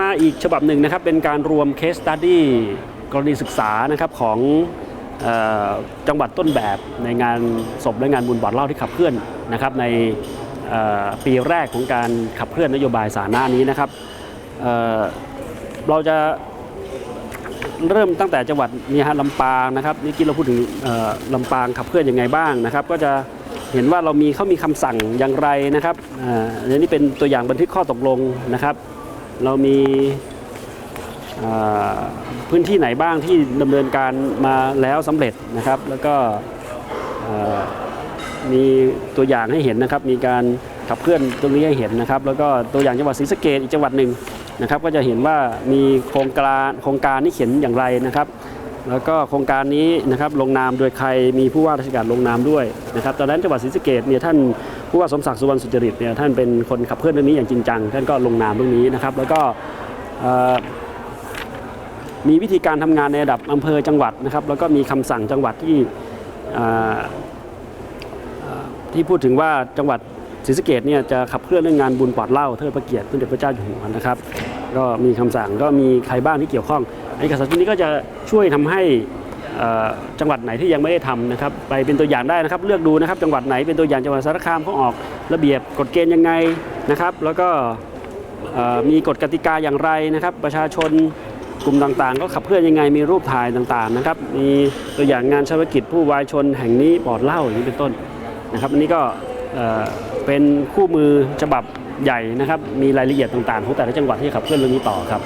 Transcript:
มาอีกฉบับหนึ่งนะครับ เป็นการรวม case study กรณีศึกษานะครับของออจังหวัดต้นแบบในงานศพและงานบุญบอดเล่าที่ขับเคลื่อนนะครับในปีแรกของการขับเคลื่อนนโยบายสาธารณะนี้นะครับเเราจะเริ่มตั้งแต่จังหวัดนี่ฮะลำปางนะครับนี่กี้เราพูดถึงลำปางขับเคลื่อนยังไงบ้างนะครับ ก็จะเห็นว่าเรามีเขามีคำสั่งอย่างไรนะครับอันนี้เป็นตัวอย่างบันทึกข้อตกลงนะครับ เรามีพื้นที่ไหนบ้างที่ดำเนินการมาแล้วสำเร็จนะครับ แล้วก็มีตัวอย่างให้เห็นนะครับ มีการขับเคลื่อนตรงนี้ให้เห็นนะครับ แล้วก็ตัวอย่างจังหวัดศรีสะเกดอีกจังหวัดหนึ่งนะครับ ก็จะเห็นว่ามีโครงการโครงการนี้เขียนอย่างไรนะครับ แล้วก็โครงการนี้นะครับลงนามโดยใครมีผู้ว่าราชการลงนามด้วยนะครับตอนนั้นจังหวัดศรีสะเกดเนี่ยท่านผู้ว่าสมศักดิ์สุวรรณสุจริตเนี่ยท่านเป็นคนขับเคลื่อนเรื่องนี้อย่างจริงจังท่านก็ลงนามเรื่องนี้นะครับแล้วก็มีวิธีการทำงานในระดับอำเภอจังหวัดนะครับแล้วก็มีคำสั่งจังหวัดที่ที่พูดถึงว่าจังหวัด ศรีสะเกดเนี่ยจะขับเคลื่อนเรื่องงานบุญปลอดเหล้าเทิดพระเกียรติสมเด็จพระเจ้าอยู่หัวนะครับก็มีคำสั่งก็มีใครบ้างที่เกี่ยวข้องเอกสารชุดนี้ก็จะช่วยทำให้จังหวัดไหนที่ยังไม่ได้ทำนะครับไปเป็นตัวอย่างได้นะครับเลือกดูนะครับจังหวัดไหนเป็นตัวอย่างจังหวัดสารคามเขาออกระเบียบกฎเกณฑ์ยังไงนะครับ แล้วก็มีกฎกติกาอย่างไรนะครับ ประชาชนกลุ่มต่างๆ ก็ขับเคลื่อนยังไงมีรูปถ่ายต่างๆนะครับมีตัวอย่างงานชาวกิจผู้วายชนแห่งนี้ปลอดเหล้าอย่างนี้เป็นต้นนะครับอันนี้ก็ เป็นคู่มือฉบับใหญ่นะครับ มีรายละเอียดต่างๆ ของแต่ละจังหวัดที่ขับเคลื่อนเรื่องนี้ต่อครับ